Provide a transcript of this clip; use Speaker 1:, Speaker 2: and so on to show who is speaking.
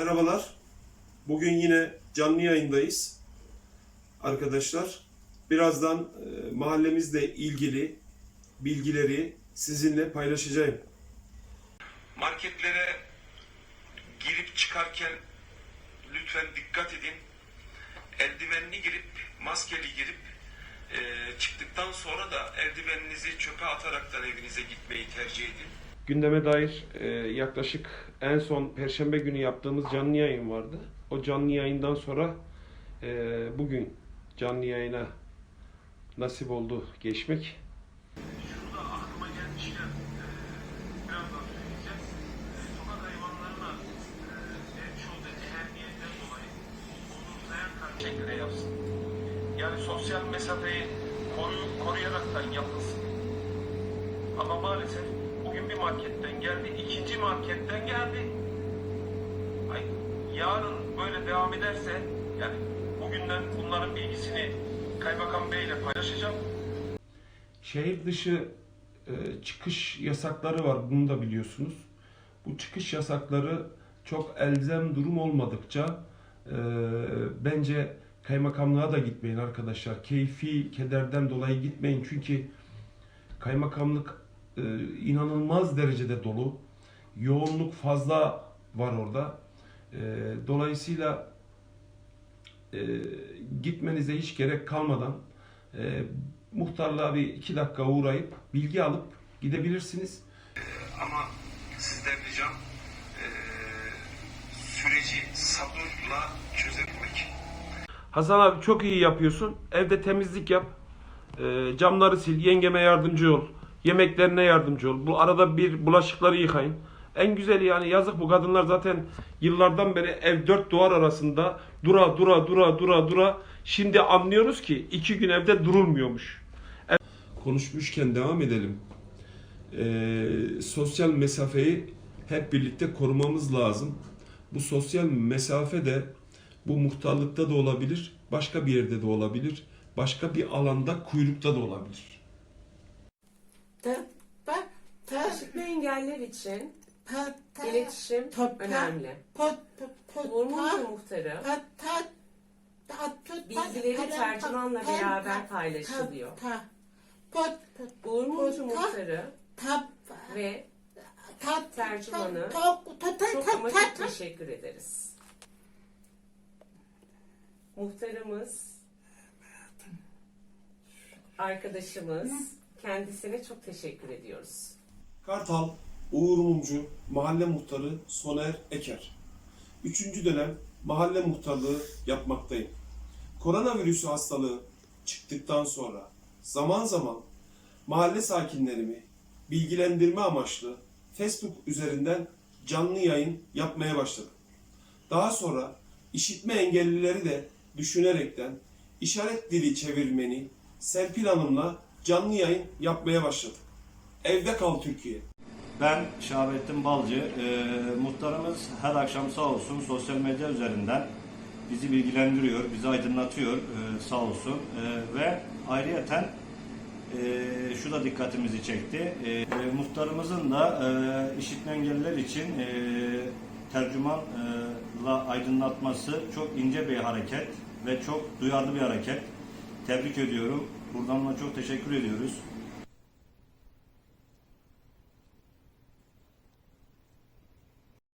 Speaker 1: Merhabalar. Bugün yine canlı yayındayız. Arkadaşlar, birazdan e, mahallemizle ilgili bilgileri sizinle paylaşacağım.
Speaker 2: Marketlere girip çıkarken lütfen dikkat edin. Eldivenli girip, maskeli girip e, çıktıktan sonra da eldiveninizi çöpe ataraktan evinize gitmeyi tercih edin.
Speaker 1: Gündeme dair e, yaklaşık en son Perşembe günü yaptığımız canlı yayın vardı. O canlı yayından sonra e, bugün canlı yayına nasip oldu geçmek.
Speaker 2: Şurada aklıma gelmişken e, birazdan söyleyeceğiz. Sokak hayvanlarına vermiş olduğu ehemmiyetten dolayı onursayan şekilde yapsın. Yani sosyal mesafeyi koru, koruyaraktan yapılsın. Ama maalesef bugün bir marketten geldi, ikinci marketten geldi. Ay, yarın böyle devam ederse yani bugünden bunların bilgisini Kaymakam Bey ile paylaşacağım.
Speaker 1: Şehir dışı e, çıkış yasakları var. Bunu da biliyorsunuz. Bu çıkış yasakları çok elzem durum olmadıkça e, bence kaymakamlığa da gitmeyin arkadaşlar. Keyfi kederden dolayı gitmeyin. Çünkü kaymakamlık e, inanılmaz derecede dolu. Yoğunluk fazla var orada. E, dolayısıyla e, gitmenize hiç gerek kalmadan e, muhtarlığa bir iki dakika uğrayıp bilgi alıp gidebilirsiniz.
Speaker 2: Ama sizden ricam eee, süreci sabırla çözebilmek.
Speaker 1: Hasan abi çok iyi yapıyorsun. Evde temizlik yap. E, camları sil. Yengeme yardımcı ol. Yemeklerine yardımcı ol. Bu arada bir bulaşıkları yıkayın. En güzeli yani yazık bu kadınlar zaten yıllardan beri ev dört duvar arasında dura dura dura dura dura. Şimdi anlıyoruz ki iki gün evde durulmuyormuş. Konuşmuşken devam edelim. Ee, sosyal mesafeyi hep birlikte korumamız lazım. Bu sosyal mesafe de bu muhtarlıkta da olabilir, başka bir yerde de olabilir, başka bir alanda kuyrukta da olabilir.
Speaker 3: İşitme engeller için iletişim önemli.
Speaker 4: pa,
Speaker 3: muhtarı. Bilgileri tercümanla beraber
Speaker 4: pa,
Speaker 3: paylaşılıyor.
Speaker 4: pa,
Speaker 3: muhtarı ve tercümanı çok ama çok teşekkür ederiz. Muhtarımız, arkadaşımız, kendisine çok teşekkür ediyoruz.
Speaker 1: Kartal, Uğur Mumcu, Mahalle Muhtarı Soner Eker. Üçüncü dönem mahalle muhtarlığı yapmaktayım. Koronavirüsü hastalığı çıktıktan sonra zaman zaman mahalle sakinlerimi bilgilendirme amaçlı Facebook üzerinden canlı yayın yapmaya başladım. Daha sonra işitme engellileri de düşünerekten işaret dili çevirmeni Serpil Hanım'la canlı yayın yapmaya başladık. Evde kal Türkiye.
Speaker 5: Ben Şahabettin Balcı. Ee, muhtarımız her akşam sağ olsun sosyal medya üzerinden bizi bilgilendiriyor, bizi aydınlatıyor ee, sağ olsun. Ee, ve ayrıyeten e, şu da dikkatimizi çekti. Ee, e, muhtarımızın da e, işitme engelliler için e, tercümanla aydınlatması çok ince bir hareket ve çok duyarlı bir hareket. Tebrik ediyorum. Buradan ona çok teşekkür ediyoruz.